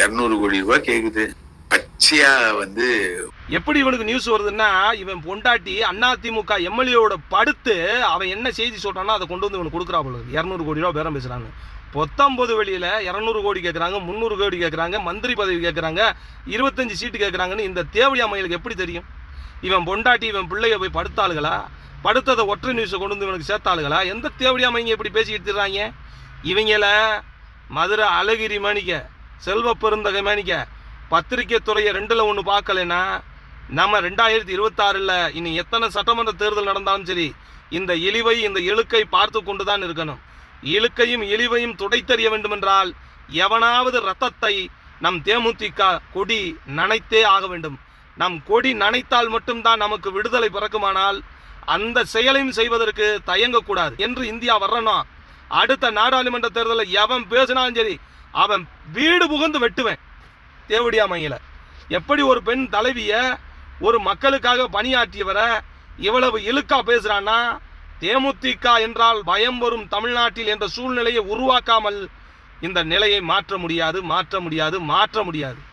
இரநூறு கோடி ரூபாய் கேக்குது. பச்சையா வந்து எப்படி இவனுக்கு நியூஸ் வருதுன்னா இவன் பொண்டாட்டி அதிமுக எம்எல்ஏவோட படுத்து அவன் என்ன செய்தி சொல்றானோ அதை கொண்டு வந்து இவனுக்கு கொடுக்குறா போல இரநூறு கோடி ரூபா பேரம் பேசுறாங்க. பத்தொம்பது வெளியில இரநூறு கோடி கேட்குறாங்க முந்நூறு கோடி கேட்குறாங்க மந்திரி பதவி கேட்குறாங்க இருபத்தஞ்சு சீட்டு கேட்குறாங்கன்னு இந்த தேவடி மையலுக்கு எப்படி தெரியும்? இவன் பொண்டாட்டி இவன் பிள்ளைய போய் படுத்தாளுகளா? படுத்ததை ஒற்றை நியூஸை கொண்டு வந்து இவனுக்கு சேர்த்தாளுகளா? எந்த தேவடி மைங்க இப்படி பேசிக்கிட்டு இருக்காங்க இவங்கள மதுரை அழகிரி மாணிக்க செல்வ பெருந்தகை மாணிக்க பத்திரிக்கை துறையை ரெண்டில் ஒன்று பார்க்கலைன்னா நம்ம ரெண்டாயிரத்தி இருபத்தாறில் இனி எத்தனை சட்டமன்ற தேர்தல் நடந்தாலும் சரி இந்த இழிவை இந்த இழுக்கை பார்த்து கொண்டு தான் இருக்கணும். இழுக்கையும் இழிவையும் துடைத்தறிய வேண்டுமென்றால் எவனாவது ரத்தத்தை நம் தேமுதிக கொடி நனைத்தே ஆக வேண்டும். நம் கொடி நனைத்தால் மட்டும்தான் நமக்கு விடுதலை பிறக்குமானால் அந்த செயலையும் செய்வதற்கு தயங்கக்கூடாது. என்று இந்தியா வரணும் அடுத்த நாடாளுமன்ற தேர்தலில் எவன் பேசினாலும் சரி அவன் வீடு புகுந்து வெட்டுவேன். தேவடியா மையில. எப்படி ஒரு பெண் தலைவியை ஒரு மக்களுக்காக பணியாற்றியவரை இவ்வளவு இழுக்கா பேசுகிறான்னா தேமுதிக என்றால் பயம் வரும் தமிழ்நாட்டில் என்ற சூழ்நிலையை உருவாக்காமல் இந்த நிலையை மாற்ற முடியாது மாற்ற முடியாது மாற்ற முடியாது.